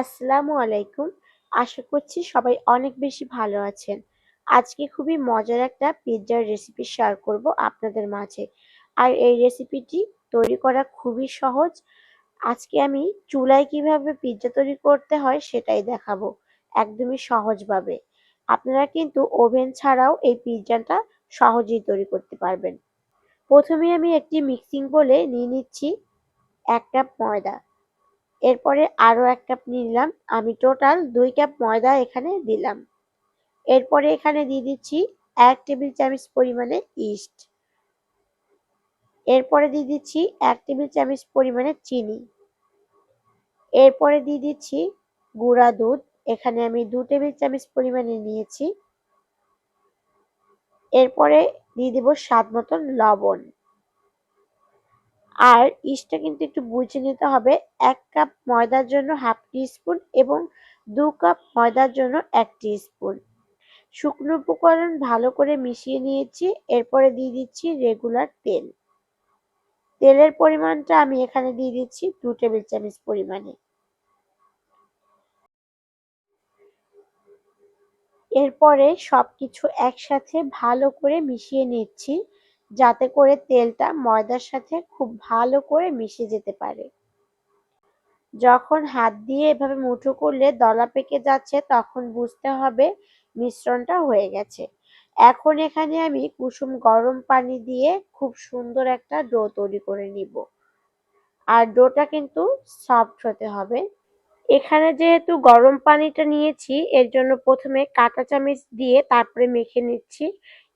আসসালামু আলাইকুম। আশা করছি সবাই অনেক বেশি ভালো আছেন। আজকে খুবই মজার একটা পিৎজার রেসিপি শেয়ার করব আপনাদের মাঝে। আর এই রেসিপিটি তৈরি করা খুবই সহজ। আজকে আমি চুলায় কীভাবে পিৎজা তৈরি করতে হয় সেটাই দেখাবো একদমই সহজভাবে। আপনারা কিন্তু ওভেন ছাড়াও এই পিৎজাটা সহজেই তৈরি করতে পারবেন। প্রথমে আমি একটি মিক্সিং বলে নিয়ে নিচ্ছি এক কাপ ময়দা। এরপরে আরও এক কাপ নিলাম। আমি টোটাল দুই কাপ ময়দা এখানে দিলাম। এরপরে এখানে দিয়ে দিচ্ছি এক টেবিল চামচ পরিমাণে ইস্ট এরপরে দিয়ে দিচ্ছি এক টেবিল চামচ পরিমাণে চিনি। এরপরে দিয়ে দিচ্ছি গুঁড়া দুধ। এখানে আমি দু টেবিল চামচ পরিমাণে নিয়েছি। এরপরে দিয়ে দেব স্বাদ মতন লবণ। আর ইস্টটা কিন্তু একটু বুঝে নিতে হবে। এক কাপ ময়দার জন্য হাফ স্পুন এবং দু কাপ ময়দার জন্য এক স্পুন শুকনো উপকরণ ভালো করে মিশিয়ে নিয়েছি, এরপরে দিয়ে দিচ্ছি রেগুলার তেল। তেলের পরিমাণটা আমি এখানে দিয়ে দিচ্ছি দু টেবিল চামচ পরিমাণে। এরপরে সবকিছু একসাথে ভালো করে মিশিয়ে নিচ্ছি। যাতে করে তেলটা ময়দার সাথে খুব ভালো করে মিশে যেতে পারে। যখন হাত দিয়ে এভাবে মুঠো করলে দলা পেকে যাচ্ছে, তখন বুঝতে হবে মিশ্রণটা হয়ে গেছে। এখন এখানে আমি কুসুম গরম পানি দিয়ে খুব সুন্দর একটা ডো তৈরি করে নিব। আর ডোটা কিন্তু সফট হতে হবে। এখানে যেহেতু গরম পানিটা নিয়েছি, এর জন্য প্রথমে কাঁটা চামচ দিয়ে তারপরে মেখে নিচ্ছি।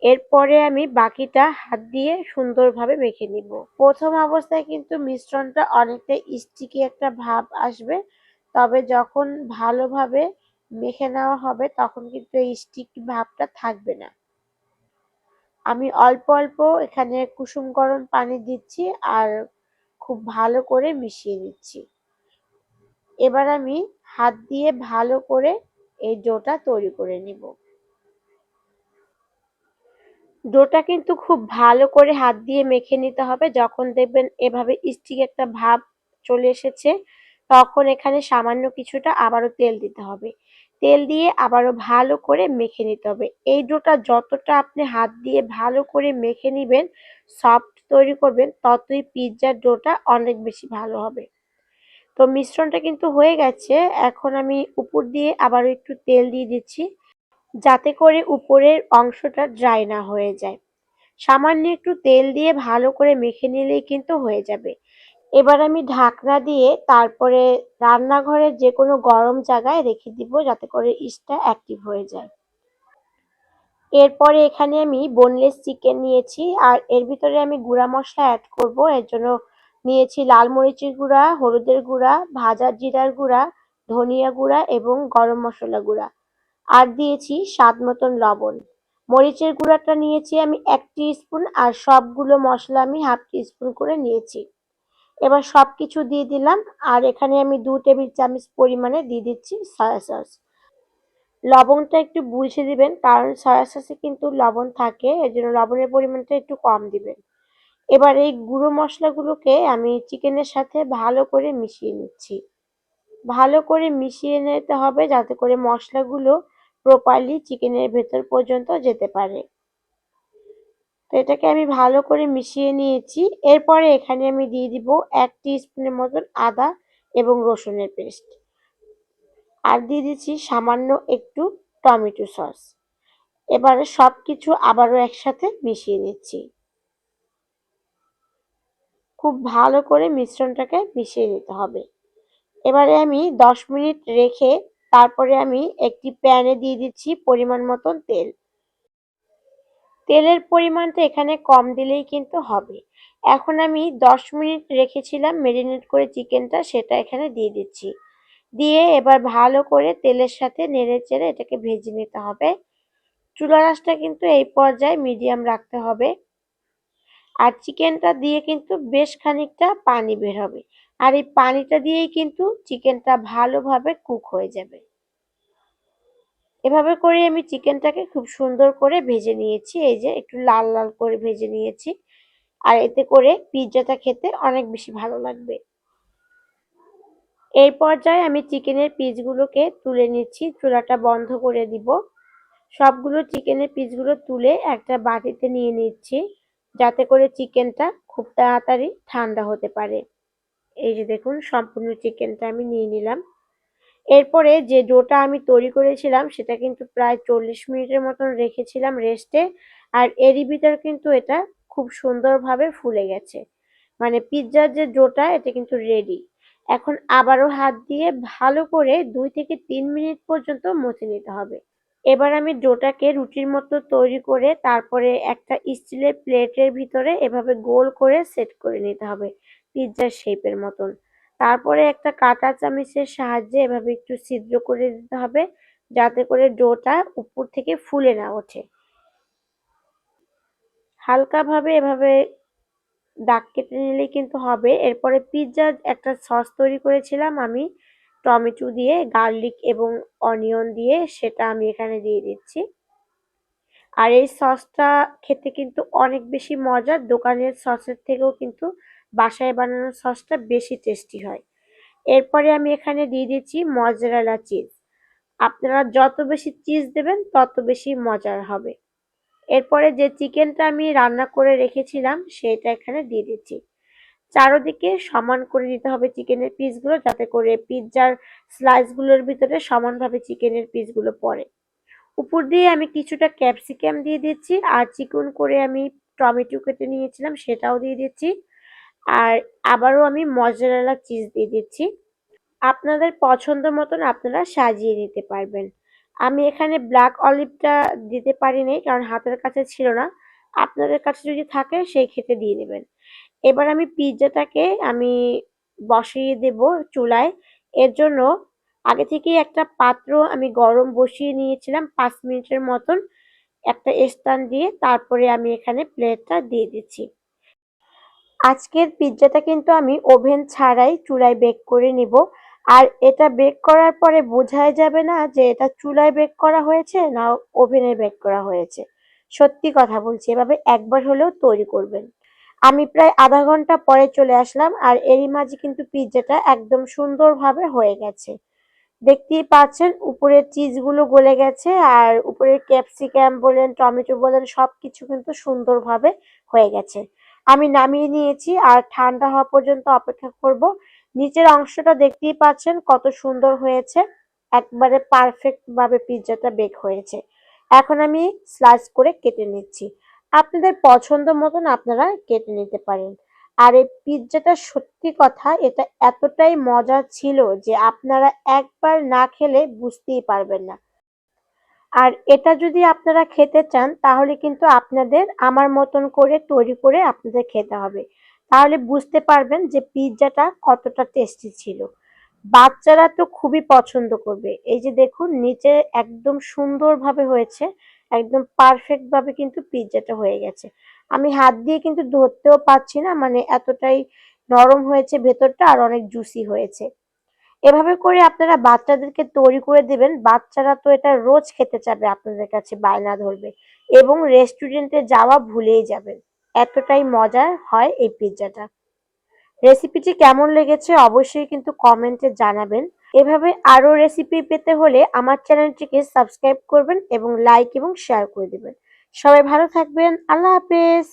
এরপরে আমি বাকিটা হাত দিয়ে সুন্দরভাবে মেখে নিব। প্রথম অবস্থায় কিন্তু মিশ্রণটা অনেকটা স্টিকি একটা ভাব আসবে। তবে যখন ভালোভাবে মেখে নেওয়া হবে, তখন কিন্তু এই স্টিকি ভাবটা থাকবে না। আমি অল্প অল্প এখানে কুসুম গরম পানি দিচ্ছি আর খুব ভালো করে মিশিয়ে নিচ্ছি। এবার আমি হাত দিয়ে ভালো করে এই ডোটা তৈরি করে নিব। ডোটা কিন্তু খুব ভালো করে হাত দিয়ে মেখে নিতে হবে। যখন দেখবেন এভাবে স্টিক একটা ভাব চলে এসেছে, তখন এখানে সামান্য কিছুটা আবারও তেল দিতে হবে। তেল দিয়ে আবারও ভালো করে মেখে নিতে হবে। এই ডোটা যতটা আপনি হাত দিয়ে ভালো করে মেখে নেবেন, সফট তৈরি করবেন, ততই পিৎজার ডোটা অনেক বেশি ভালো হবে। তো মিশ্রণটা কিন্তু হয়ে গেছে। এখন আমি উপর দিয়ে আবারও একটু তেল দিয়ে দিচ্ছি। যাতে করে উপরের অংশটা ড্রাই না হয়ে যায়। সামান্য একটু তেল দিয়ে ভালো করে মেখে নিলেই কিন্তু হয়ে যাবে। এবার আমি ঢাকনা দিয়ে তারপরে রান্নাঘরের যে কোনো গরম জায়গায় রেখে দিব যাতে করে ইস্টটা অ্যাক্টিভ হয়ে যায়। এরপরে এখানে আমি বোনলেস চিকেন নিয়েছি আর এর ভিতরে আমি গুঁড়া মশলা অ্যাড করব। এর জন্য নিয়েছি লাল মরিচের গুঁড়া, হলুদের গুঁড়া ভাজা জিরার গুঁড়া, ধনিয়া গুঁড়া এবং গরম মশলা গুঁড়া। আর দিয়েছি স্বাদ মতন লবণ। মরিচের গুঁড়াটা নিয়েছি আমি এক স্পুন আর সবগুলো মশলা আমি হাফ স্পুন করে নিয়েছি। এবার সব কিছু দিয়ে দিলাম আর এখানে আমি দু টেবিল চামচ পরিমাণে দিয়ে দিচ্ছি সয়া সস লবণটা একটু বুঝে দিবেন, কারণ সয়া সসে কিন্তু লবণ থাকে এর জন্য লবণের পরিমাণটা একটু কম দিবেন। এবার এই গুঁড়ো মশলাগুলোকে আমি চিকেনের সাথে ভালো করে মিশিয়ে নিচ্ছি। ভালো করে মিশিয়ে নিতে হবে যাতে করে মশলাগুলো প্রপারলি চিকেনের ভেতর পর্যন্ত যেতে পারে। তো এটাকে আমি ভালো করে মিশিয়ে নিয়েছি। এরপরে এখানে আমি দিয়ে দিব এক স্পুনের মতন আদা এবং রসুনের পেস্ট। আর দিয়ে দিচ্ছি সামান্য একটু টমেটো সস। এবারে সব কিছু আবারও একসাথে মিশিয়ে নিচ্ছি। খুব ভালো করে মিশ্রণটাকে মিশিয়ে নিতে হবে। এবারে আমি দশ মিনিট রেখে তারপরে আমি একটি প্যানে দিয়ে দিচ্ছি পরিমাণ মতন তেল। তেলের পরিমাণটা এখানে কম দিলেই কিন্তু হবে। এখন আমি দশ মিনিট রেখেছিলাম মেরিনেট করে চিকেনটা, সেটা এখানে দিয়ে দিচ্ছি। দিয়ে এবার ভালো করে তেলের সাথে নেড়ে চেড়ে এটাকে ভেজে নিতে হবে। চুলা রাসটা কিন্তু এই পর্যায়ে মিডিয়াম রাখতে হবে। আর চিকেনটা দিয়ে কিন্তু বেশ খানিকটা পানি বের হবে। আর এই পানিটা দিয়েই কিন্তু চিকেনটা ভালোভাবে কুক হয়ে যাবে। এভাবে করে আমি চিকেনটাকে খুব সুন্দর করে ভেজে নিয়েছি। এই যে একটু লাল লাল করে ভেজে নিয়েছি। আর এতে করে পিৎজাটা খেতে অনেক বেশি ভালো লাগবে। এই পর্যায়ে আমি চিকেনের পিসগুলোকে তুলে নিচ্ছি। চুলাটা বন্ধ করে দিব। সবগুলো চিকেনের পিসগুলো তুলে একটা বাটিতে নিয়ে নিচ্ছি। যাতে করে চিকেনটা খুব তাড়াতাড়ি ঠান্ডা হতে পারে। এই যে দেখুন, সম্পূর্ণ চিকেনটা আমি নিয়ে নিলাম। এরপরে যে ডোটা আমি তৈরি করেছিলাম, সেটা কিন্তু প্রায় চল্লিশ মিনিটের মতন রেখেছিলাম রেস্টে। আর এরই ভিতর কিন্তু এটা খুব সুন্দরভাবে ফুলে গেছে। মানে পিৎজার যে ডোটা, এটা কিন্তু রেডি এখন আবারও হাত দিয়ে ভালো করে দুই থেকে তিন মিনিট পর্যন্ত মথে নিতে হবে। এবার আমি ডোটাকে রুটির মতো তৈরি করে, তারপরে একটা স্টিলের প্লেটের ভিতরে এভাবে গোল করে সেট করে নিতে হবে। পিৎজার শেপের মতন। তারপরে একটা কাঁটা চামিচের সাহায্যে এভাবে একটু ছিদ্র করে দিতে হবে, যাতে করে ডোটা উপর থেকে ফুলে না ওঠে। হালকাভাবে এভাবে দাগ কেটে নিলেই কিন্তু হবে। এরপরে পিৎজার একটা সস তৈরি করেছিলাম আমি, টমেটো দিয়ে, গার্লিক এবং অনিয়ন দিয়ে, সেটা আমি এখানে দিয়ে দিচ্ছি। আর এই সসটা খেতে কিন্তু অনেক বেশি মজার, দোকানের সসের থেকেও কিন্তু বাসায় বানানো সসটা বেশি টেস্টি হয়। এরপরে আমি এখানে দিয়ে দিচ্ছি মজারালা চিজ আপনারা যত বেশি চিজ দেবেন, তত বেশি মজার হবে। এরপরে যে চিকেনটা আমি রান্না করে রেখেছিলাম, সেটা এখানে দিয়ে দিচ্ছি। চারোদিকে সমান করে দিতে হবে চিকেনের পিসগুলো যাতে করে পিৎজার স্লাইসগুলোর ভিতরে সমানভাবে চিকেনের পিসগুলো পড়ে। উপর দিয়ে আমি কিছুটা ক্যাপসিকাম দিয়ে দিচ্ছি, আর চিকন করে আমি টমেটো কেটে নিয়েছিলাম, সেটাও দিয়ে দিচ্ছি। আর আবারও আমি মজারেলা চিজ দিয়ে দিচ্ছি। আপনাদের পছন্দ মতন আপনারা সাজিয়ে নিতে পারবেন। আমি এখানে ব্ল্যাক অলিভটা দিতে পারিনি কারণ হাতের কাছে ছিল না। আপনাদের কাছে যদি থাকে সেই ক্ষেত্রে দিয়ে নেবেন এবার আমি পিৎজাটাকে আমি বসিয়ে দেব চুলায়। এর জন্য আগে থেকেই একটা পাত্র আমি গরম বসিয়ে নিয়েছিলাম পাঁচ মিনিটের মতন। একটা স্ট্যান্ড দিয়ে তারপরে আমি এখানে প্লেটটা দিয়ে দিচ্ছি। আজকের পিৎজাটা কিন্তু আমি ওভেন ছাড়াই চুলায় বেক করে নিব। আর এটা বেক করার পরে বোঝাই যাবে না যে এটা চুলায় বেক করা হয়েছে না ওভেনে বেক করা হয়েছে। সত্যি কথা বলছি, এভাবে একবার হলেও তৈরি করবেন। আমি প্রায় আধা ঘণ্টা পরে চলে আসলাম আর এরই মাঝে কিন্তু পিৎজাটা একদম সুন্দরভাবে হয়ে গেছে। দেখতেই পাচ্ছেন উপরের চিজগুলো গলে গেছে আর উপরের ক্যাপসিকাম বলেন, টমেটো বলেন সব কিছু কিন্তু সুন্দরভাবে হয়ে গেছে। আমি নামিয়ে নিয়েছি আর ঠান্ডা হওয়া পর্যন্ত অপেক্ষা করব। নিচের অংশটা দেখতেই পাচ্ছেন কত সুন্দর হয়েছে। একবারে পারফেক্ট ভাবে পিৎজাটা বেক হয়েছে। এখন আমি স্লাইস করে কেটে নিচ্ছি। আপনাদের পছন্দ মতন আপনারা কেটে নিতে পারেন। আর এই পিৎজাটা সত্যি কথা, এটা এতটাই মজা ছিল যে আপনারা একবার না খেলে বুঝতেই পারবেন না। আর এটা যদি আপনারা খেতে চান, তাহলে কিন্তু আপনাদের আমার মতন করে তৈরি করে আপনাদের খেতে হবে। তাহলে বুঝতে পারবেন যে পিৎজাটা কতটা টেস্টি ছিল। বাচ্চারা তো খুবই পছন্দ করবে। এই যে দেখুন, নিচে একদম সুন্দরভাবে হয়েছে, একদম পারফেক্ট ভাবে কিন্তু পিৎজাটা হয়ে গেছে। আমি হাত দিয়ে কিন্তু ধরতেও পাচ্ছি না মানে এতটাই নরম হয়েছে ভেতরটা আর অনেক জুসি হয়েছে। এভাবে করে আপনারা বাচ্চাদেরকে তৈরি করে দেবেন। বাচ্চারা তো এটা রোজ খেতে চাবে আপনাদের কাছে, বায়না ধরবে। এবং রেস্টুরেন্টে যাওয়া ভুলেই যাবেন। এতটাই মজার হয় এই পিৎজাটা রেসিপিটি কেমন লেগেছে অবশ্যই কিন্তু কমেন্টে জানাবেন। এভাবে আরও রেসিপি পেতে হলে আমার চ্যানেলটিকে সাবস্ক্রাইব করবেন এবং লাইক এবং শেয়ার করে দেবেন। সবাই ভালো থাকবেন। আল্লাহ হাফেজ।